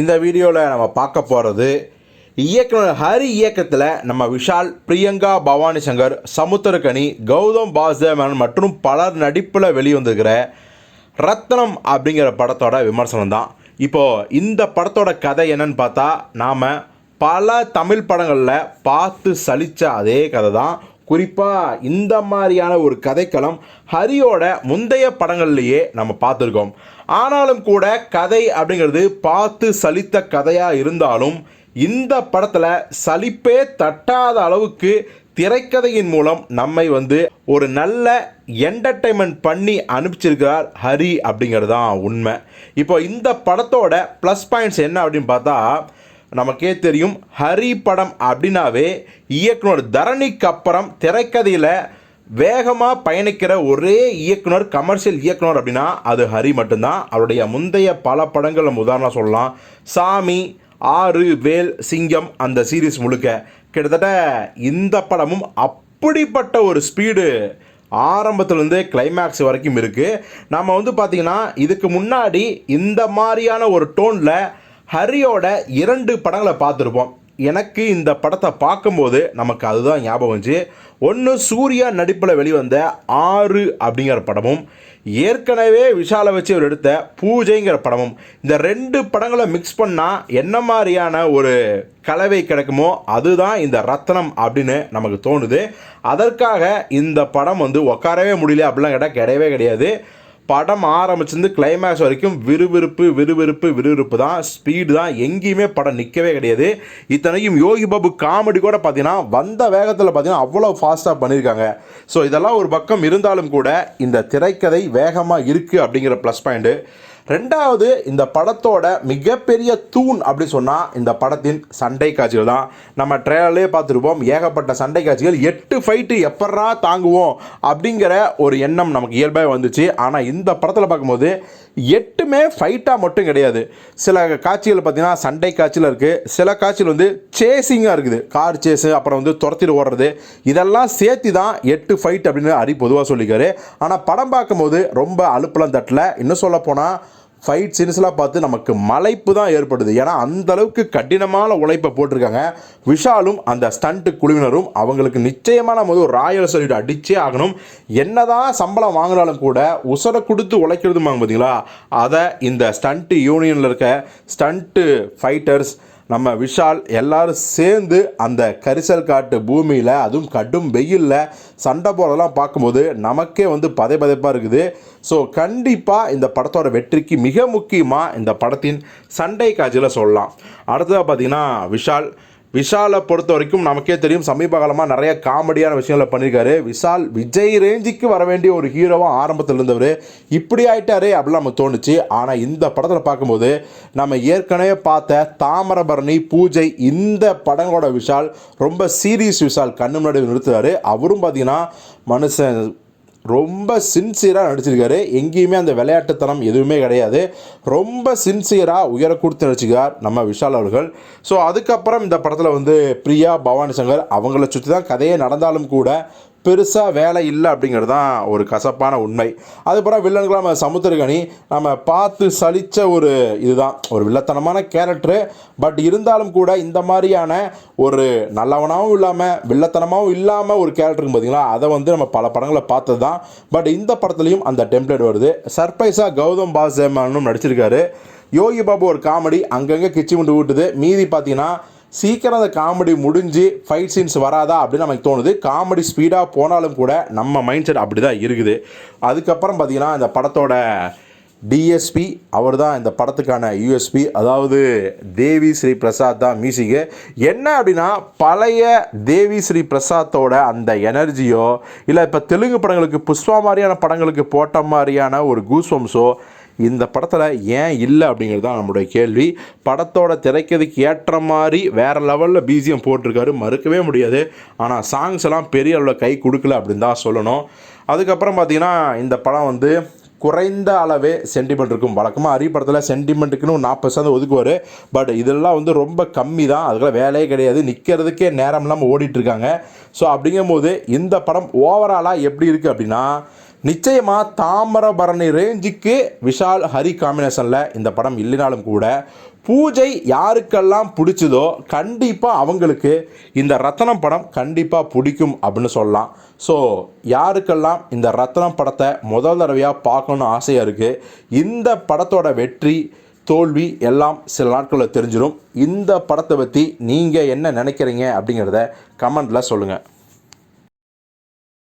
இந்த வீடியோவில் நம்ம பார்க்க போகிறது இயக்குனர் ஹரி இயக்கத்தில் நம்ம விஷால் பிரியங்கா பவானி சங்கர் சமுத்திரகனி கௌதம் பாஸ்தேவன் மற்றும் பலர் நடிப்பில் வெளிவந்திருக்கிற ரத்னம் அப்படிங்கிற படத்தோட விமர்சனம் தான். இப்போது இந்த படத்தோட கதை என்னன்னு பார்த்தா நாம் பல தமிழ் படங்களில் பார்த்து சலிச்ச அதே கதை தான். குறிப்பாக இந்த மாதிரியான ஒரு கதைக்களம் ஹரியோட முந்தைய படங்கள்லேயே நம்ம பார்த்துருக்கோம். ஆனாலும் கூட கதை அப்படிங்கிறது பார்த்து சலித்த கதையாக இருந்தாலும் இந்த படத்தில் சலிப்பே தட்டாத அளவுக்கு திரைக்கதையின் மூலம் நம்மை வந்து ஒரு நல்ல என்டர்டைன்மெண்ட் பண்ணி அனுப்பிச்சிருக்கிறார் ஹரி அப்படிங்கிறது தான் உண்மை. இப்போ இந்த படத்தோட ப்ளஸ் பாயிண்ட்ஸ் என்ன அப்படின்னு பார்த்தா நமக்கே தெரியும் ஹரி படம் அப்படின்னாவே இயக்குனர் தரணிக்கு அப்புறம் திரைக்கதையில் வேகமாக பயணிக்கிற ஒரே இயக்குனர் கமர்ஷியல் இயக்குனர் அப்படின்னா அது ஹரி மட்டும்தான். அவருடைய முந்தைய பல படங்கள் நம்ம உதாரணம் சொல்லலாம். சாமி ஆறு வேல் சிங்கம் அந்த சீரீஸ் முழுக்க. கிட்டத்தட்ட இந்த படமும் அப்படிப்பட்ட ஒரு ஸ்பீடு ஆரம்பத்துலேருந்தே கிளைமேக்ஸ் வரைக்கும் இருக்குது நம்ம வந்து பார்த்திங்கன்னா இதுக்கு முன்னாடி இந்த மாதிரியான ஒரு டோனில் ஹரியோட இரண்டு படங்களை பார்த்துருப்போம். எனக்கு இந்த படத்தை பார்க்கும்போது நமக்கு அதுதான் ஞாபகம் வந்துச்சு. ஒன்று சூர்யா நடிப்பில் வெளிவந்த ஆறு அப்படிங்கிற படமும் ஏற்கனவே விஷாலை வச்சு அவர் எடுத்த பூஜைங்கிற படமும் இந்த ரெண்டு படங்களை மிக்ஸ் பண்ணால் என்ன மாதிரியான ஒரு கலவை கிடைக்குமோ அதுதான் இந்த ரத்னம் அப்படின்னு நமக்கு தோணுது. அதற்காக இந்த படம் வந்து உட்காரவே முடியல அப்படிலாம் கேட்டால் கிடையவே கிடையாது. படம் ஆரம்பிச்சிருந்து கிளைமேக்ஸ் வரைக்கும் விறுவிறுப்பு விறுவிறுப்பு விறுவிறுப்பு தான். ஸ்பீடு தான். எங்கேயுமே படம் நிற்கவே கிடையாது. இத்தனைக்கும் யோகி பாபு காமெடி கூட பார்த்தீங்கன்னா வந்த வேகத்தில் பார்த்தீங்கன்னா அவ்வளோ ஃபாஸ்ட்டாக பண்ணியிருக்காங்க ஸோ இதெல்லாம் ஒரு பக்கம் இருந்தாலும் கூட இந்த திரைக்கதை வேகமாக இருக்குது அப்படிங்கிற ப்ளஸ் பாயிண்ட்டு ரெண்டாவது இந்த படத்தோட மிகப்பெரிய தூண் அப்படி சொன்னால் இந்த படத்தின் சண்டை காட்சிகள் தான். நம்ம ட்ரெயிலே பார்த்துருப்போம் ஏகப்பட்ட சண்டை காட்சிகள் எட்டு ஃபைட்டு எப்பட்றா தாங்குவோம் அப்படிங்கிற ஒரு எண்ணம் நமக்கு இயல்பாக வந்துச்சு. ஆனால் இந்த படத்தில் பார்க்கும்போது எட்டுமே ஃபைட்டாக மட்டும் கிடையாது. சில காட்சிகள் பார்த்திங்கன்னா சண்டை காட்சியில் இருக்குது சில காட்சிகள் வந்து சேசிங்காக இருக்குது. கார் சேஸு அப்புறம் வந்து துரத்திட்டு ஓடுறது. இதெல்லாம் சேர்த்து தான் எட்டு ஃபைட் அப்படின்னு ஹரி பொதுவாக சொல்லிக்காரு ஆனால் படம் பார்க்கும்போது ரொம்ப அலுப்பெல்லாம் தட்டல. இன்னும் சொல்ல போனால் ஃபைட் சீன்ஸ்லாம் பார்த்து நமக்கு மலைப்பு தான் ஏற்படுது. ஏன்னா அந்த அளவுக்கு கடினமான உழைப்பை போட்டிருக்காங்க. விஷாலும் அந்த ஸ்டண்ட் குழுவினரும் அவங்களுக்கு நிச்சயமாக நம்ம ஒரு ராயல் சொல்லிட்டு அடிச்சே ஆகணும். என்னதான் சம்பளம் வாங்கினாலும் கூட உசரை கொடுத்து உழைக்கிறதுமாங்க பார்த்தீங்களா அதை இந்த ஸ்டண்ட்டு யூனியனில் இருக்க ஸ்டண்ட்டு ஃபைட்டர்ஸ் நம்ம விஷால் எல்லாரும் சேர்ந்து அந்த கரிசல் காட்டு பூமியில் அதுவும் கடும் வெயிலில் சண்டை போகிறதெல்லாம் பார்க்கும்போது நமக்கே வந்து பதை பதைப்பாக இருக்குது. ஸோ கண்டிப்பாக இந்த படத்தோட வெற்றிக்கு மிக முக்கியமாக இந்த படத்தின் சண்டை காட்சியில் சொல்லலாம். அடுத்ததாக பார்த்தீங்கன்னா விஷால் விஷாலை பொறுத்த வரைக்கும் நமக்கே தெரியும் சமீப காலமாக நிறைய காமெடியான விஷயங்களை பண்ணியிருக்காரு. விஷால் விஜய் ரேஞ்சுக்கு வர வேண்டிய ஒரு ஹீரோவாக ஆரம்பத்தில் இருந்தவர். இப்படி ஆயிட்டாரே அப்படிலாம் நம்ம தோணுச்சு. ஆனால் இந்த படத்தில் பார்க்கும்போது நம்ம ஏற்கனவே பார்த்த தாமரபரணி பூஜை இந்த படங்களோட விஷால் ரொம்ப சீரியஸ் விஷால் கண்ணு முன்னாடி நிறுத்துறாரு. அவரும் பார்த்தீங்கன்னா மனுஷன் ரொம்ப சின்சியராக நடிச்சிருக்காரு. எங்கேயுமே அந்த விளையாட்டுத்தனம் எதுவுமே கிடையாது. ரொம்ப சின்சியராக உயர கொடுத்து நடிச்சிருக்கார் நம்ம விஷால் அவர்கள். ஸோ அதுக்கப்புறம் இந்த படத்தில் வந்து பிரியா பவானி சங்கர் அவங்கள சுற்றி தான் கதையே நடந்தாலும் கூட பெருசாக வேலை இல்லை அப்படிங்கிறது தான் ஒரு கசப்பான உண்மை. அதுக்கப்புறம் வில்லன்கள் நம்ம சமுத்திரகனி நம்ம பார்த்து சலித்த ஒரு இதுதான். ஒரு வில்லத்தனமான கேரக்டரு பட் இருந்தாலும் கூட இந்த மாதிரியான ஒரு நல்லவனாகவும் இல்லாமல் வில்லத்தனமாகவும் இல்லாமல் ஒரு கேரக்டருக்கு பார்த்தீங்களா அதை வந்து நம்ம பல படங்களை பார்த்தது தான் பட் இந்த படத்துலையும் அந்த டெம்ப்ளேட் வருது. சர்ப்ரைஸாக கௌதம் பாசேமானும் நடிச்சிருக்காரு. யோகி பாபு ஒரு காமெடி அங்கங்கே கிச்சி முண்டு விட்டுது மீதி பார்த்தீங்கன்னா சீக்கிரம் அந்த காமெடி முடிஞ்சு ஃபைட் சீன்ஸ் வராதா அப்படின்னு நமக்கு தோணுது. காமெடி ஸ்பீடாக போனாலும் கூட நம்ம மைண்ட் செட் அப்படி தான் இருக்குது. அதுக்கப்புறம் பார்த்திங்கன்னா இந்த படத்தோட டிஎஸ்பி அவர் தான் இந்த படத்துக்கான யூஎஸ்பி அதாவது தேவி ஸ்ரீ பிரசாத் தான் மியூசிக்கு. என்ன அப்படின்னா பழைய தேவி ஸ்ரீ பிரசாத்தோட அந்த எனர்ஜியோ இல்லை இப்போ தெலுங்கு படங்களுக்கு புஷ்பா மாதிரியான படங்களுக்கு போட்ட மாதிரியான ஒரு கூஸ்வம்ஸோ இந்த படத்தில் ஏன் இல்லை அப்படிங்கிறது தான் நம்மளுடைய கேள்வி. படத்தோட திரைக்கதைக்கு ஏற்ற மாதிரி வேறு லெவலில் பிஜிஎம் போட்டிருக்காரு மறுக்கவே முடியாது. ஆனால் சாங்ஸ் எல்லாம் பெரிய அளவில் கை கொடுக்கல அப்படின்னு தான் சொல்லணும். அதுக்கப்புறம் பார்த்திங்கன்னா இந்த படம் வந்து குறைந்த அளவே சென்டிமெண்ட் இருக்கும். வழக்கமாக அரி படத்தில் சென்டிமெண்ட்டுக்குன்னு நாற்பது சதவீதம் ஒதுக்குவார். பட் இதெல்லாம் வந்து ரொம்ப கம்மி தான். அதுக்கெல்லாம் வேலையே கிடையாது. நிற்கிறதுக்கே நேரம் இல்லாமல் ஓடிட்டுருக்காங்க ஸோ அப்படிங்கும்போது இந்த படம் ஓவராலாக எப்படி இருக்குது அப்படின்னா நிச்சயமாக தாமிரபரணி ரேஞ்சுக்கு விஷால் ஹரி காம்பினேஷனில் இந்த படம் இல்லைனாலும் கூட பூஜை யாருக்கெல்லாம் பிடிச்சதோ கண்டிப்பாக அவங்களுக்கு இந்த ரத்தனம் படம் கண்டிப்பாக பிடிக்கும் அப்படின்னு சொல்லலாம். ஸோ யாருக்கெல்லாம் இந்த ரத்தனம் படத்தை முதல் தடவையாக பார்க்கணுன்னு ஆசையாக இருக்குது இந்த படத்தோட வெற்றி தோல்வி எல்லாம் சில நாட்களில் தெரிஞ்சிடும் இந்த படத்தை பற்றி நீங்கள் என்ன நினைக்கிறீங்க அப்படிங்கிறத கமெண்டில் சொல்லுங்கள்